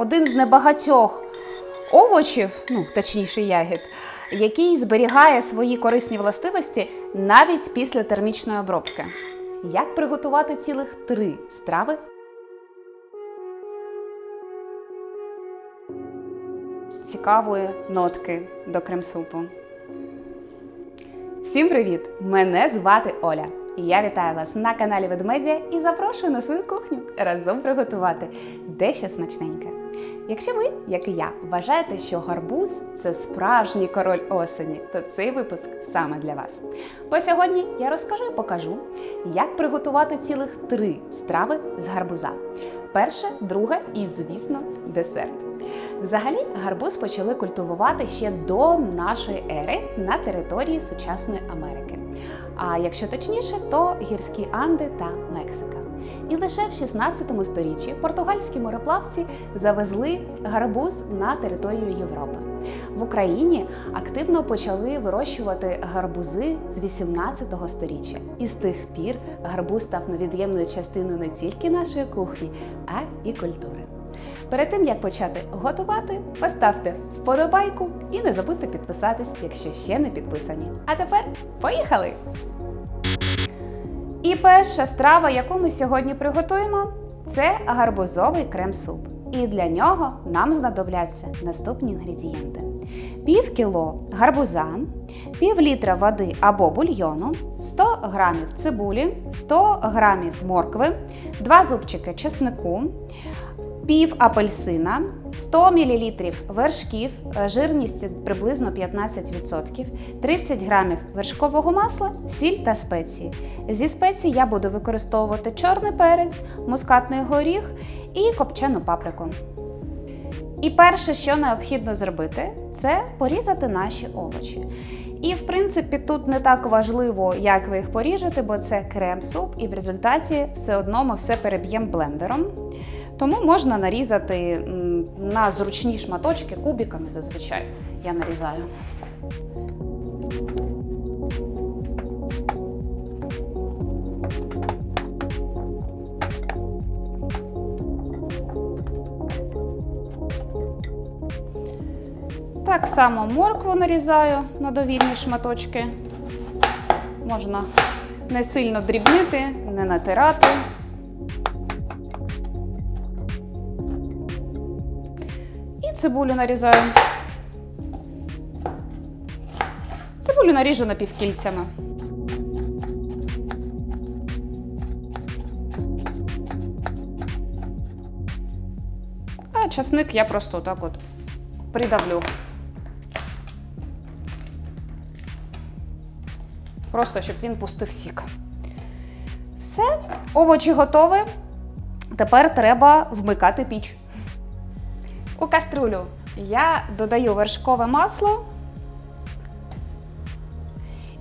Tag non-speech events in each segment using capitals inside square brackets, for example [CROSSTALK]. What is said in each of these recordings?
один з небагатьох овочів, ну точніше ягід, який зберігає свої корисні властивості навіть після термічної обробки. Як приготувати цілих три страви? Цікавої нотки до крем-супу. Всім привіт! Мене звати Оля. Я вітаю вас на каналі Ведмедія і запрошую на свою кухню разом приготувати дещо смачненьке. Якщо ви, як і я, вважаєте, що гарбуз це справжній король осені, то цей випуск саме для вас. Бо сьогодні я розкажу і покажу, як приготувати цілих три страви з гарбуза: перше, друге і, звісно, десерт. Взагалі, гарбуз почали культивувати ще до нашої ери на території сучасної Америки. А якщо точніше, то гірські Анди та Мексика. І лише в 16 сторіччі португальські мореплавці завезли гарбуз на територію Європи. В Україні активно почали вирощувати гарбузи з 18 сторіччя. І з тих пір гарбуз став невід'ємною частиною не тільки нашої кухні, а і культури. Перед тим як почати готувати, поставте вподобайку і не забудьте підписатись, якщо ще не підписані. А тепер поїхали! І перша страва, яку ми сьогодні приготуємо, це гарбузовий крем-суп. І для нього нам знадобляться наступні інгредієнти: пів кіло гарбуза, пів літра води або бульйону, 100 грамів цибулі, 100 грамів моркви, 2 зубчики чеснику, пів апельсина, 100 мл вершків, е, жирність приблизно 15%, 30 грамів вершкового масла, сіль та спеції. Зі спецій я буду використовувати чорний перець, мускатний горіх і копчену паприку. І перше, що необхідно зробити, це порізати наші овочі. І, в принципі, тут не так важливо, як ви їх поріжете, бо це крем-суп, і в результаті все одно ми все переб'ємо блендером. Тому можна нарізати на зручні шматочки кубиками зазвичай. Я нарізаю. Так само моркву нарізаю на довільні шматочки. Можна не сильно дрібнити, не натирати. Цибулю нарізаю. Цибулю наріжу напівкільцями. А часник я просто так от придавлю. Просто щоб він пустив сік. Все, овочі готові. Тепер треба вмикати піч. У каструлю я додаю вершкове масло.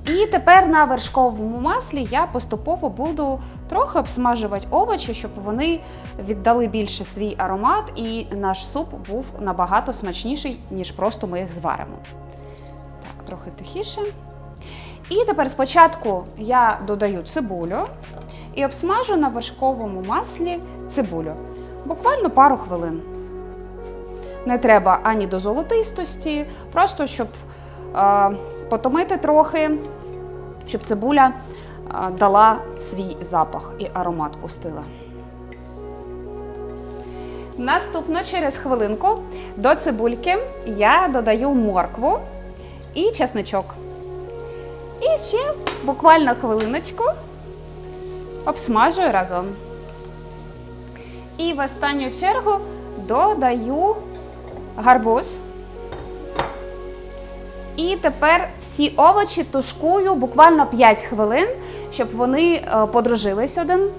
І тепер на вершковому маслі я поступово буду трохи обсмажувати овочі, щоб вони віддали більше свій аромат, і наш суп був набагато смачніший, ніж просто ми їх зваримо. Так, трохи тихіше. І тепер спочатку я додаю цибулю і обсмажу на вершковому маслі цибулю. Буквально пару хвилин. Не треба ані до золотистості, просто щоб е, потомити трохи, щоб цибуля е, дала свій запах і аромат пустила. Наступно через хвилинку до цибульки я додаю моркву і чесничок. І ще буквально хвилиночку обсмажую разом. І в останню чергу додаю гарбуз. І тепер всі овочі тушкую буквально 5 хвилин, щоб вони е, подружились один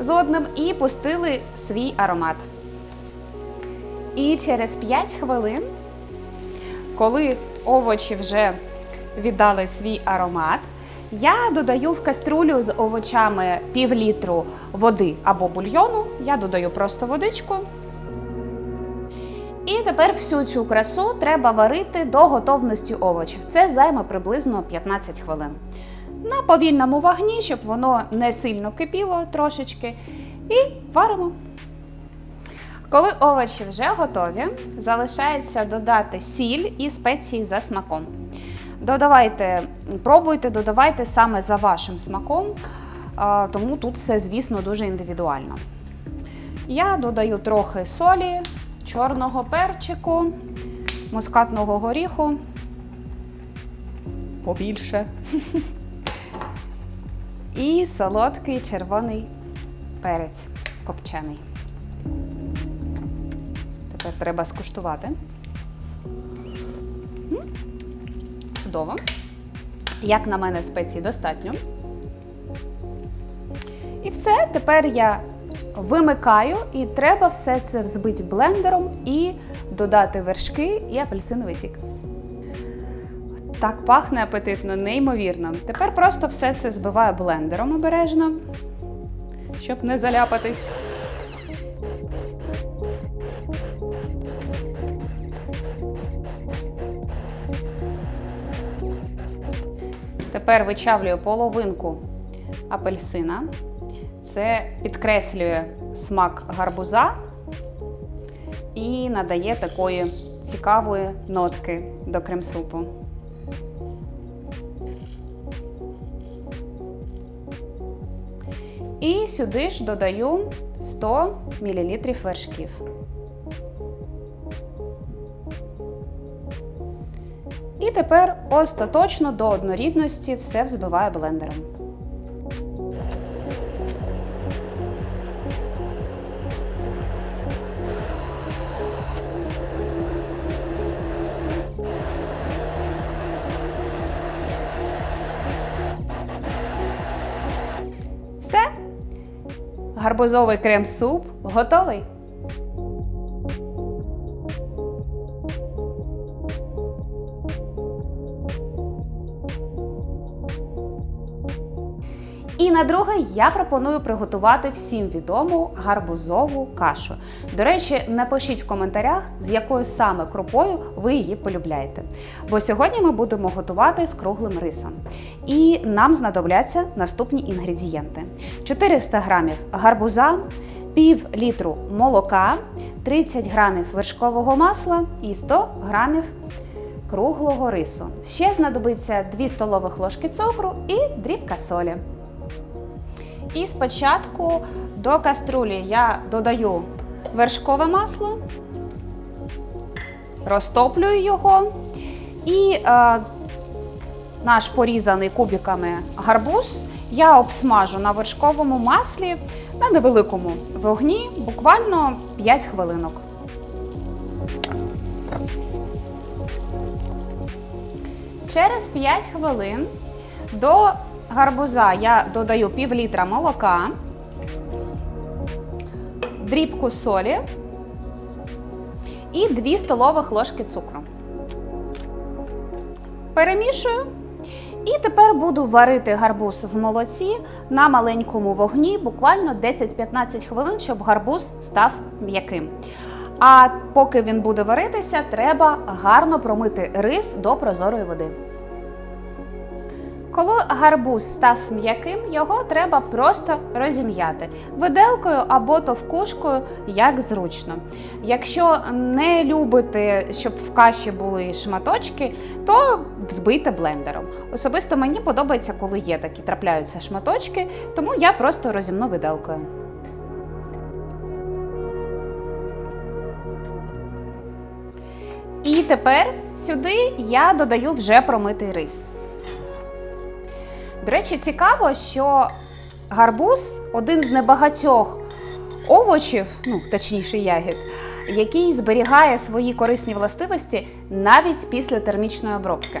з одним і пустили свій аромат. І через 5 хвилин, коли овочі вже віддали свій аромат, я додаю в каструлю з овочами пів літру води або бульйону. Я додаю просто водичку. І тепер всю цю красу треба варити до готовності овочів. Це займе приблизно 15 хвилин. На повільному вогні, щоб воно не сильно кипіло трошечки. І варимо. Коли овочі вже готові, залишається додати сіль і спеції за смаком. Додавайте, пробуйте, додавайте саме за вашим смаком, тому тут все, звісно, дуже індивідуально. Я додаю трохи солі, чорного перчику, мускатного горіху. Побільше. [LAUGHS] І солодкий червоний перець копчений. Тепер треба скуштувати. Чудово. Як на мене, спецій достатньо. І все, тепер я вимикаю, і треба все це взбити блендером і додати вершки і апельсиновий сік. Так пахне апетитно, неймовірно. Тепер просто все це збиваю блендером обережно, щоб не заляпатись. Тепер вичавлюю половинку апельсина. Це підкреслює смак гарбуза і надає такої цікавої нотки до крем-супу. І сюди ж додаю 100 мл вершків. І тепер остаточно до однорідності все взбиваю блендером. Гарбузовий крем-суп готовий. І на друге я пропоную приготувати всім відому гарбузову кашу. До речі, напишіть в коментарях, з якою саме крупою ви її полюбляєте. Бо сьогодні ми будемо готувати з круглим рисом. І нам знадобляться наступні інгредієнти: 400 грамів гарбуза, пів літру молока, 30 грамів вершкового масла і 100 грамів круглого рису. Ще знадобиться 2 столових ложки цукру і дрібка солі. І спочатку до каструлі я додаю вершкове масло, розтоплюю його і е, наш порізаний кубиками гарбуз я обсмажу на вершковому маслі на невеликому вогні буквально 5 хвилинок. Через 5 хвилин до гарбуза я додаю пів літра молока, дрібку солі і 2 столових ложки цукру. Перемішую. І тепер буду варити гарбуз в молоці на маленькому вогні, буквально 10-15 хвилин, щоб гарбуз став м'яким. А поки він буде варитися, треба гарно промити рис до прозорої води. Коли гарбуз став м'яким, його треба просто розім'яти виделкою або товкушкою, як зручно. Якщо не любите, щоб в каші були шматочки, то взбийте блендером. Особисто мені подобається, коли є такі трапляються шматочки, тому я просто розімну виделкою. І тепер сюди я додаю вже промитий рис. До речі, цікаво, що гарбуз один з небагатьох овочів, ну точніше ягід, який зберігає свої корисні властивості навіть після термічної обробки.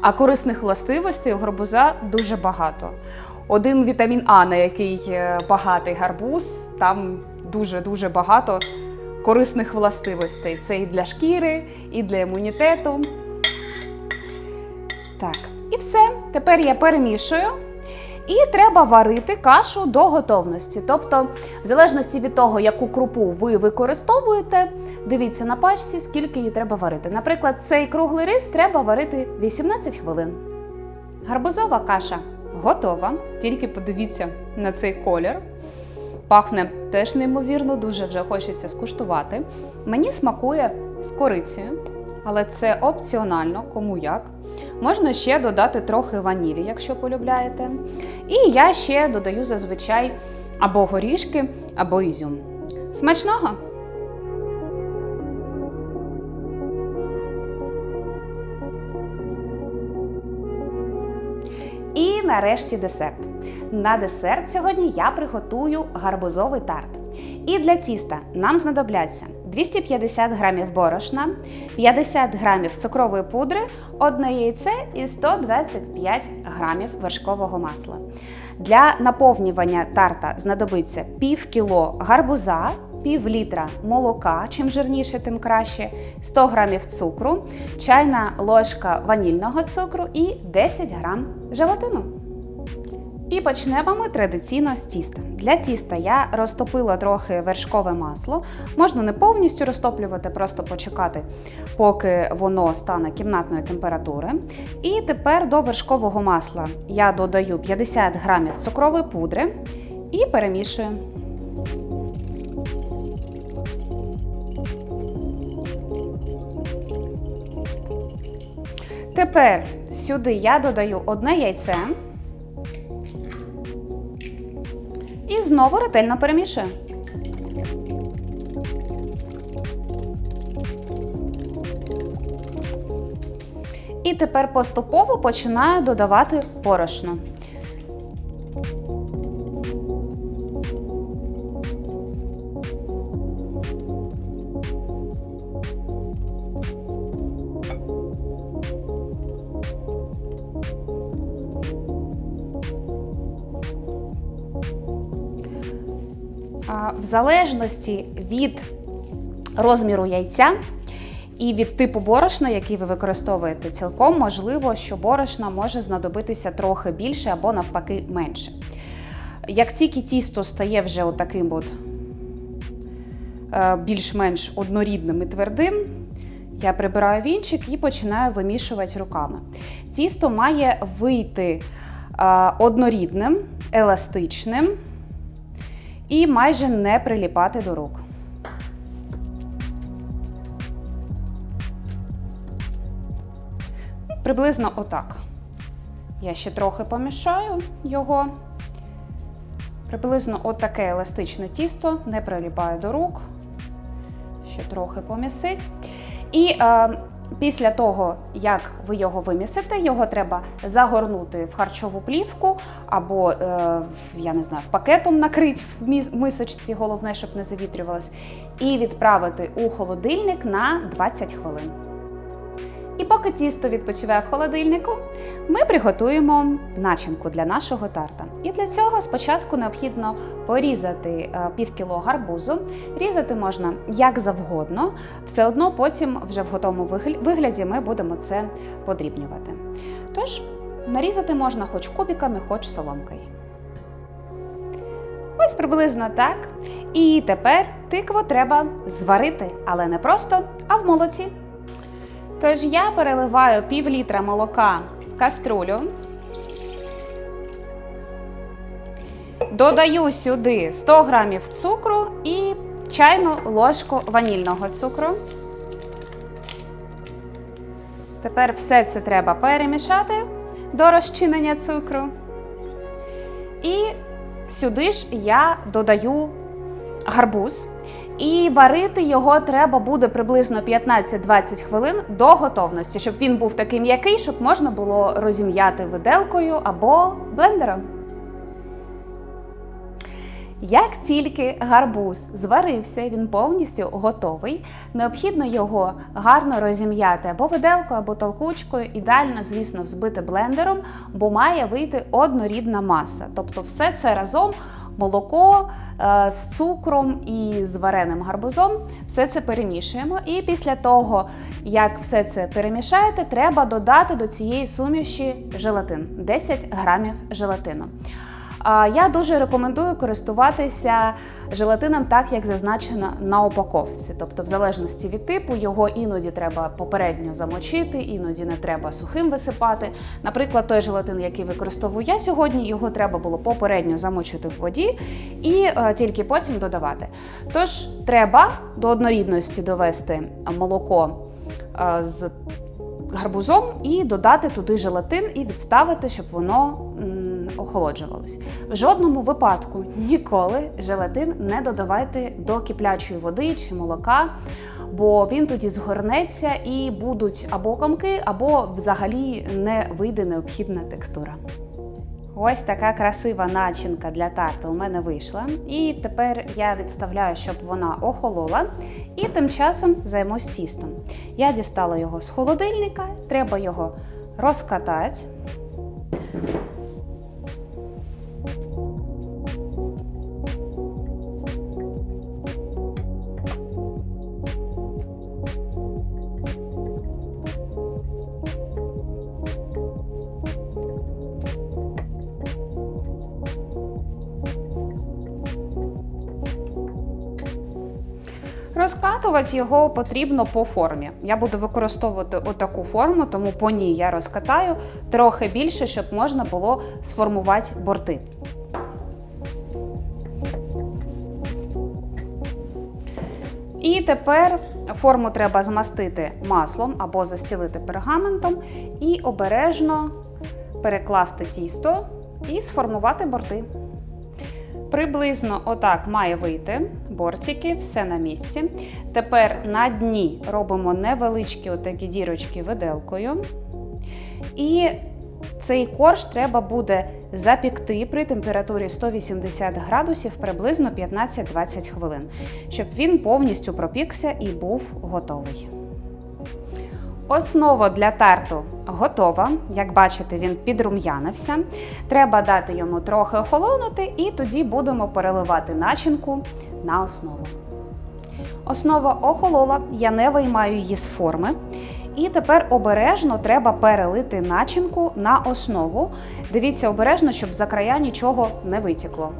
А корисних властивостей у гарбуза дуже багато. Один вітамін А, на який е, багатий гарбуз, там дуже-дуже багато корисних властивостей. Це і для шкіри, і для імунітету. Так, і все. Тепер я перемішую. І треба варити кашу до готовності. Тобто, в залежності від того, яку крупу ви використовуєте, дивіться на пачці, скільки її треба варити. Наприклад, цей круглий рис треба варити 18 хвилин. Гарбузова каша готова. Тільки подивіться на цей колір. Пахне теж неймовірно, дуже вже хочеться скуштувати. Мені смакує з корицею, але це опціонально, кому як. Можна ще додати трохи ванілі, якщо полюбляєте. І я ще додаю зазвичай або горішки, або ізюм. Смачного! І нарешті десерт. На десерт сьогодні я приготую гарбузовий тарт. І для тіста нам знадобляться 250 грамів борошна, 50 грамів цукрової пудри, одне яйце і 125 грамів вершкового масла. Для наповнювання тарта знадобиться пів кіло гарбуза, пів літра молока, чим жирніше, тим краще, 100 грамів цукру, чайна ложка ванільного цукру і 10 грам желатину. І почнемо ми традиційно з тіста. Для тіста я розтопила трохи вершкове масло. Можна не повністю розтоплювати, просто почекати, поки воно стане кімнатної температури. І тепер до вершкового масла я додаю 50 грамів цукрової пудри і перемішую. Тепер сюди я додаю одне яйце. Знову ретельно перемішує. І тепер поступово починаю додавати порошно. Залежності від розміру яйця і від типу борошна, який ви використовуєте, цілком можливо, що борошна може знадобитися трохи більше або навпаки менше. Як тільки тісто стає вже отаким от е, більш-менш однорідним і твердим, я прибираю вінчик і починаю вимішувати руками. Тісто має вийти е, однорідним, еластичним і майже не приліпати до рук. Приблизно отак. Я ще трохи помішаю його. Приблизно отаке еластичне тісто, не приліпає до рук. Ще трохи помісить. І е, Після того, як ви його вимісите, його треба загорнути в харчову плівку або, е, я не знаю, пакетом накрити в мисочці, головне, щоб не завітрювалось, і відправити у холодильник на 20 хвилин. І поки тісто відпочиває в холодильнику, ми приготуємо начинку для нашого тарта. І для цього спочатку необхідно порізати е, пів кіло гарбузу. Різати можна як завгодно, все одно потім вже в готовому вигляді ми будемо це подрібнювати. Тож, нарізати можна хоч кубиками, хоч соломкою. Ось приблизно так. І тепер тикву треба зварити, але не просто, а в молоці. Тож я переливаю пів літра молока в каструлю. Додаю сюди 100 грамів цукру і чайну ложку ванільного цукру. Тепер все це треба перемішати до розчинення цукру. І сюди ж я додаю гарбуз. І варити його треба буде приблизно 15-20 хвилин до готовності, щоб він був такий м'який, щоб можна було розім'яти виделкою або блендером. Як тільки гарбуз зварився, він повністю готовий, необхідно його гарно розім'яти або виделкою, або толкучкою, ідеально, звісно, взбити блендером, бо має вийти однорідна маса. Тобто, все це разом молоко е, з цукром і з вареним гарбузом. Все це перемішуємо. І після того, як все це перемішаєте, треба додати до цієї суміші желатин 10 грамів желатину. Я дуже рекомендую користуватися желатином так, як зазначено на упаковці. Тобто, в залежності від типу, його іноді треба попередньо замочити, іноді не треба сухим висипати. Наприклад, той желатин, який використовую я сьогодні, його треба було попередньо замочити в воді і е, тільки потім додавати. Тож треба до однорідності довести молоко е, з гарбузом і додати туди желатин і відставити, щоб воно охолоджувалось. В жодному випадку ніколи желатин не додавайте до киплячої води чи молока, бо він тоді згорнеться і будуть або комки, або взагалі не вийде необхідна текстура. Ось така красива начинка для тарти у мене вийшла. І тепер я відставляю, щоб вона охолола. І тим часом займусь тістом. Я дістала його з холодильника, треба його розкатати. Розкатувати його потрібно по формі. Я буду використовувати отаку форму, тому по ній я розкатаю трохи більше, щоб можна було сформувати борти. І тепер форму треба змастити маслом або застілити пергаментом і обережно перекласти тісто і сформувати борти. Приблизно отак має вийти бортики, все на місці. Тепер на дні робимо невеличкі отакі дірочки виделкою. І цей корж треба буде запікти при температурі 180 градусів приблизно 15-20 хвилин, щоб він повністю пропікся і був готовий. Основа для тарту готова. Як бачите, він підрум'янився. Треба дати йому трохи охолонути, і тоді будемо переливати начинку на основу. Основа охолола, я не виймаю її з форми. І тепер обережно треба перелити начинку на основу. Дивіться обережно, щоб за края нічого не витікло.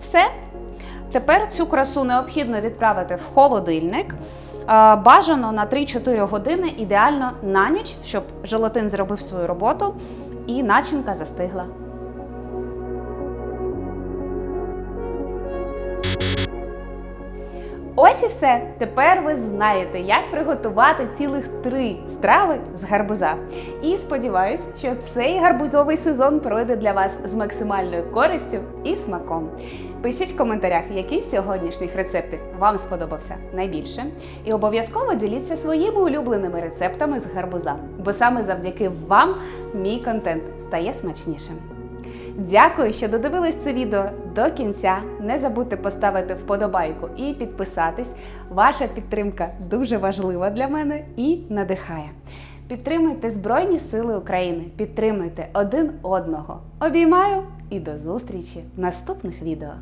Все. Тепер цю красу необхідно відправити в холодильник. Бажано на 3-4 години, ідеально на ніч, щоб желатин зробив свою роботу і начинка застигла. Ось і все. Тепер ви знаєте, як приготувати цілих три страви з гарбуза. І сподіваюсь, що цей гарбузовий сезон пройде для вас з максимальною користю і смаком. Пишіть в коментарях, який з сьогоднішніх рецептів вам сподобався найбільше. І обов'язково діліться своїми улюбленими рецептами з гарбуза, бо саме завдяки вам мій контент стає смачнішим. Дякую, що додивились це відео до кінця. Не забудьте поставити вподобайку і підписатись. Ваша підтримка дуже важлива для мене і надихає. Підтримуйте Збройні Сили України, підтримуйте один одного. Обіймаю і до зустрічі в наступних відео.